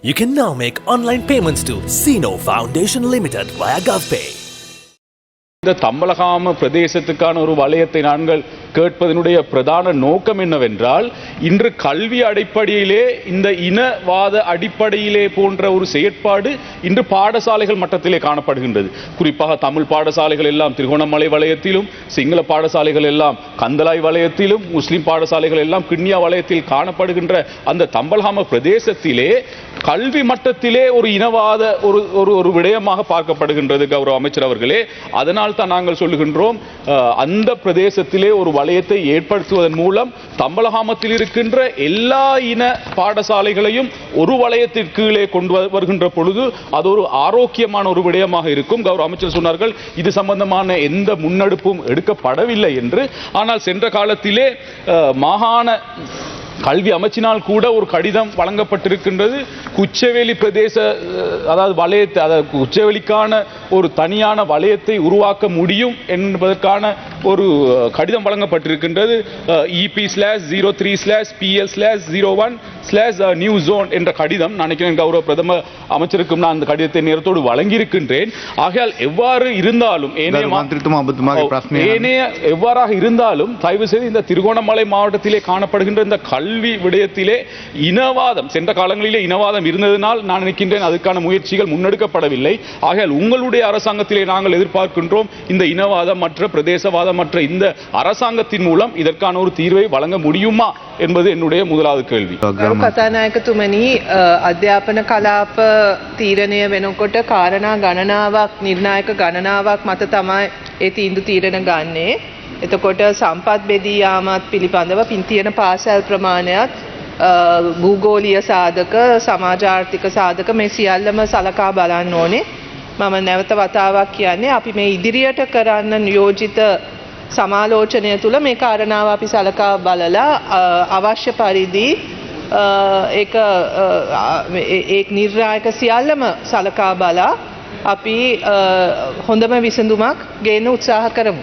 You can now make online payments to Sino Foundation Limited via GovPay. இந்த தம்பலகாம பிரதேசத்துக்கான ஒரு வலயத்தை நாங்கள் கேட்பதனுடைய பிரதான நோக்கம் என்னவென்றால் இன்று கல்வி அடிப்படையிலே இந்த இனவாத அடிப்படையிலே போன்ற ஒரு செயற்பாடு இன்று பாடசாலைகள் மட்டத்திலே காணப்படுகின்றது. குறிப்பாக தமிழ் பாடசாலைகள் எல்லாம் திருகோணமலை வலயத்திலும் சிங்கள பாடசாலைகள் எல்லாம் கந்தலாய் வலயத்திலும் முஸ்லிம் பாடசாலைகள் எல்லாம் கிண்ணியா வலயத்தில் காணப்படுகின்ற அந்த தம்பல்ஹாம பிரதேசத்திலே கல்வி மட்டத்திலே ஒரு இனவாத ஒரு ஒரு ஒரு விடயமாக பார்க்கப்படுகின்றது கௌரவ அமைச்சர் அவர்களே. அதனால் தான் நாங்கள் சொல்லுகின்றோம் அந்த பிரதேசத்திலே ஒரு வளையத்தை ஏற்படுத்துவதன் மூலம் தம்பலகாமத்தில் இருக்கின்ற எல்லா இன பாடசாலைகளையும் ஒரு வலயத்திற்கு கீழே கொண்டு வருகின்ற பொழுது அது ஒரு ஆரோக்கியமான ஒரு விடயமாக இருக்கும். கௌரவ அமைச்சர் சொன்னார்கள் இது சம்பந்தமான எந்த முன்னெடுப்பும் எடுக்கப்படவில்லை என்று. ஆனால் சென்ற காலத்திலே மாகாண கல்வி அமைச்சினால் கூட ஒரு கடிதம் வழங்கப்பட்டிருக்கின்றது. குச்சவெளி பிரதேச அதாவது வலயத்தை அதாவது குச்சவெளிக்கான ஒரு தனியான வளையத்தை உருவாக்க முடியும் என்பதற்கான ஒரு கடிதம் வழங்கப்பட்டிருக்கின்றது. EB slash zero three slash BL slash zero one slash new zone என்ற கடிதம் நினைக்கிறேன் கௌரவ பிரதம அமைச்சருக்கும் நான் அந்த கடிதத்தை நேரத்தோடு வழங்கியிருக்கின்றேன். ஆகையால் எவ்வாறு இருந்தாலும் ஏனைய எவ்வாறாக இருந்தாலும் தயவு செய்து இந்த திருகோணமலை மாவட்டத்திலே காணப்படுகின்ற இந்த கல்வி விடயத்திலே இனவாதம் சென்ற காலங்களிலே இனவாதம் இருந்ததினால் நான் நினைக்கின்றேன் அதுக்கான முயற்சிகள் முன்னெடுக்கப்படவில்லை. ஆகையால் உங்களுடைய அரசாங்கத்திலே நாங்கள் எதிர்பார்க்கின்றோம் இந்த இனவாதம் மற்ற பிரதேசவாதம் மற்ற இந்த அரசாங்கத்தின் மூலம் இதற்கான ஒரு தீர்வை வழங்க முடியுமா என்பது என்னுடைய முதலாவது கேள்வி ගරු කතානායකතුමනි අ, අධ්‍යාපන කලාප තීරණය වෙනකොට කාරණා ගණනාවක් නිර්ණායක ගණනාවක් මත තමයි ඒ තීන්දු තීරණ ගන්නේ. එතකොට සම්පත් බෙදී යාමත් පිළිබඳව පින් තියෙන පාසල් ප්‍රමාණයත් අ, භූගෝලීය සාධක සමාජාර්ථික සාධක මේ සියල්ලම සලකා බලන්න ඕනේ. මම නැවත වතාවක් කියන්නේ අපි මේ ඉදිරියට කරන්න නියෝජිත සමාලෝචනය තුළ මේ කාරණාව අපි සලකා බලලා අ, අවශ්‍ය පරිදි අ, ඒක අ, අ, ඒ- ඒ නිර්ණායක සියල්ලම සලකා බලා අපි අ, හොඳම විසඳුමක් ගේන්න උත්සාහ කරමු.